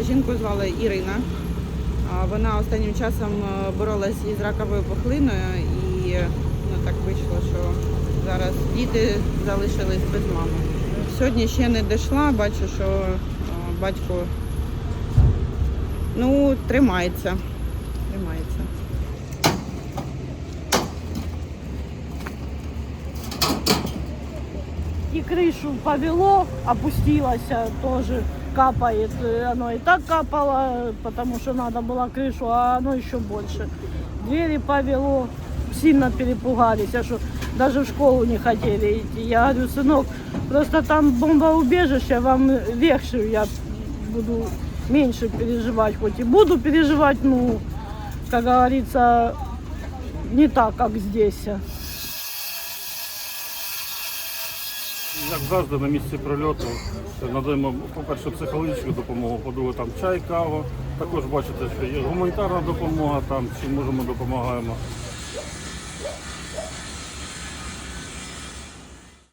жінку звали Ірина. Вона останнім часом е, боролась із раковою пухлиною і ну, так вийшло, що зараз діти залишились без мами. Сьогодні ще не дійшла, бачу, що е, батько ну, тримається. Тримається. И крышу повело, опустилась а, тоже капает. Э, Оно и так капало, потому что надо было крышу, а оно еще больше. Двери повело, сильно перепугались, а что даже в школу не хотели идти. Я говорю, сынок, просто там бомбоубежище, вам легче, я буду меньше переживать, хоть и буду переживать, ну, как говорится, не так, как здесь. Як завжди на місці прильоту надаємо, по-перше, психологічну допомогу, по-друге, там чай, каву, Також бачите, що є гуманітарна допомога, там, чи можемо допомагаємо.